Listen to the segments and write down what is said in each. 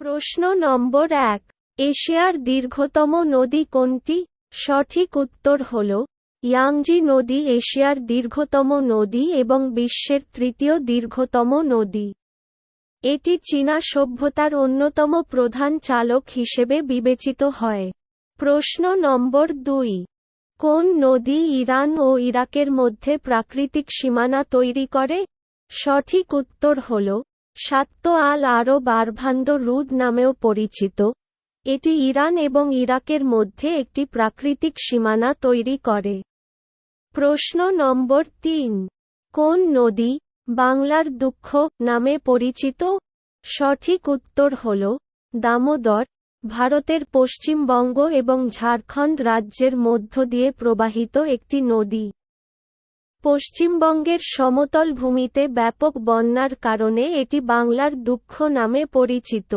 প্রশ্ন নম্বর এক। এশিয়ার দীর্ঘতম নদী কোনটি? সঠিক উত্তর হল ইয়াংজি নদী, এশিয়ার দীর্ঘতম নদী এবং বিশ্বের তৃতীয় দীর্ঘতম নদী। এটি চীনা সভ্যতার অন্যতম প্রধান চালক হিসেবে বিবেচিত হয়। প্রশ্ন নম্বর দুই। কোন নদী ইরান ও ইরাকের মধ্যে প্রাকৃতিক সীমানা তৈরি করে? সঠিক উত্তর হল সাত্ত আল আরব আরভান্দ রুদ নামেও পরিচিত। এটি ইরান এবং ইরাকের মধ্যে একটি প্রাকৃতিক সীমানা তৈরি করে। প্রশ্ন নম্বর তিন। কোন নদী বাংলার দুঃখ নামে পরিচিত? সঠিক উত্তর হল দামোদর, ভারতের পশ্চিমবঙ্গ এবং ঝাড়খণ্ড রাজ্যের মধ্য দিয়ে প্রবাহিত একটি নদী। পশ্চিমবঙ্গের সমতল ভূমিতে ব্যাপক বন্যার কারণে এটি বাংলার দুঃখ নামে পরিচিত।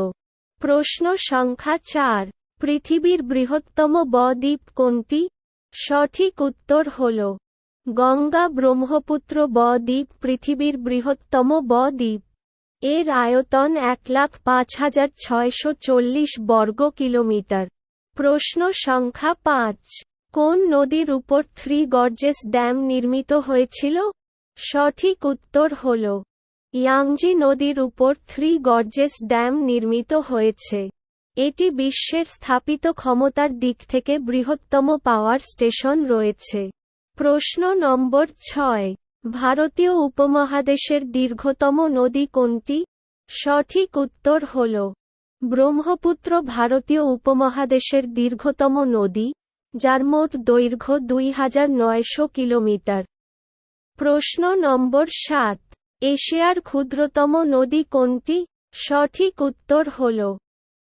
প্রশ্ন সংখ্যা চার, পৃথিবীর বৃহত্তম বদ্বীপ কোনটি? সঠিক উত্তর হল, গঙ্গা ব্রহ্মপুত্র বদ্বীপ, পৃথিবীর বৃহত্তম বদ্বীপ। এর আয়তন এক লাখ পাঁচ হাজার ছয়শো চল্লিশ বর্গ কিলোমিটার। প্রশ্ন সংখ্যা পাঁচ কোন নদীর উপর থ্রি গর্জেস ড্যাম নির্মিত হয়েছিল? সঠিক উত্তর হল, ইয়াংজি নদীর উপর থ্রি গর্জেস ড্যাম নির্মিত হয়েছে। এটি বিশ্বের স্থাপিত ক্ষমতার দিক থেকে বৃহত্তম পাওয়ার স্টেশন রয়েছে। প্রশ্ন নম্বর ছয়, ভারতীয় উপমহাদেশের দীর্ঘতম নদী কোনটি? সঠিক উত্তর হল, ব্রহ্মপুত্র ভারতীয় উপমহাদেশের দীর্ঘতম নদী। যার মোট দৈর্ঘ্য দুই হাজার নয়শো কিলোমিটার। প্রশ্ন নম্বর সাত। এশিয়ার ক্ষুদ্রতম নদী কোনটি? সঠিক উত্তর হল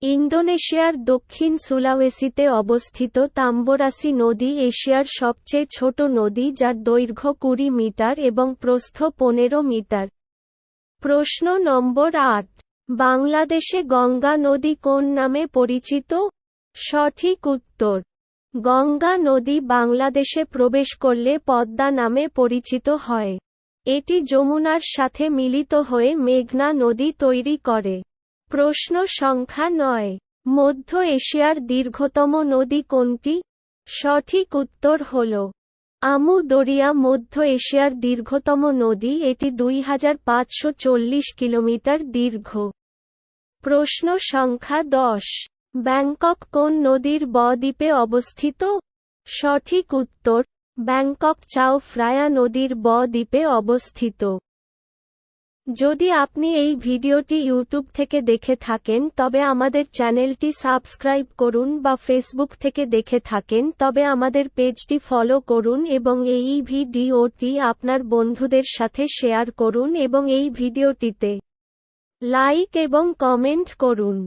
ইন্দোনেশিয়ার দক্ষিণ সুলাওয়েসিতে অবস্থিত তাম্বরাসি নদী এশিয়ার সবচেয়ে ছোট নদী যার দৈর্ঘ্য কুড়ি মিটার এবং প্রস্থ পনেরো মিটার। প্রশ্ন নম্বর আট। বাংলাদেশে গঙ্গা নদী কোন নামে পরিচিত? সঠিক উত্তর গঙ্গা নদী বাংলাদেশে প্রবেশ করলে পদ্মা নামে পরিচিত হয়। এটি যমুনার সাথে মিলিত হয়ে মেঘনা নদী তৈরি করে। প্রশ্ন সংখ্যা নয়। মধ্য এশিয়ার দীর্ঘতম নদী কোনটি? সঠিক উত্তর হল আমু দরিয়া মধ্য এশিয়ার দীর্ঘতম নদী এটি দুই হাজার পাঁচশো চল্লিশ কিলোমিটার দীর্ঘ। প্রশ্ন সংখ্যা দশ। ব্যাংকক কোন নদীর বদ্বীপে অবস্থিত? সঠিক উত্তর, ব্যাংকক চাও ফ্রায়া নদীর বদ্বীপে অবস্থিত। যদি আপনি এই ভিডিওটি ইউটিউব থেকে দেখে থাকেন, তবে আমাদের চ্যানেলটি সাবস্ক্রাইব করুন বা ফেসবুক থেকে দেখে থাকেন, তবে আমাদের পেজটি ফলো করুন এবং এই ভিডিওটি আপনার বন্ধুদের সাথে শেয়ার করুন এবং এই ভিডিওটিতে লাইক এবং কমেন্ট করুন।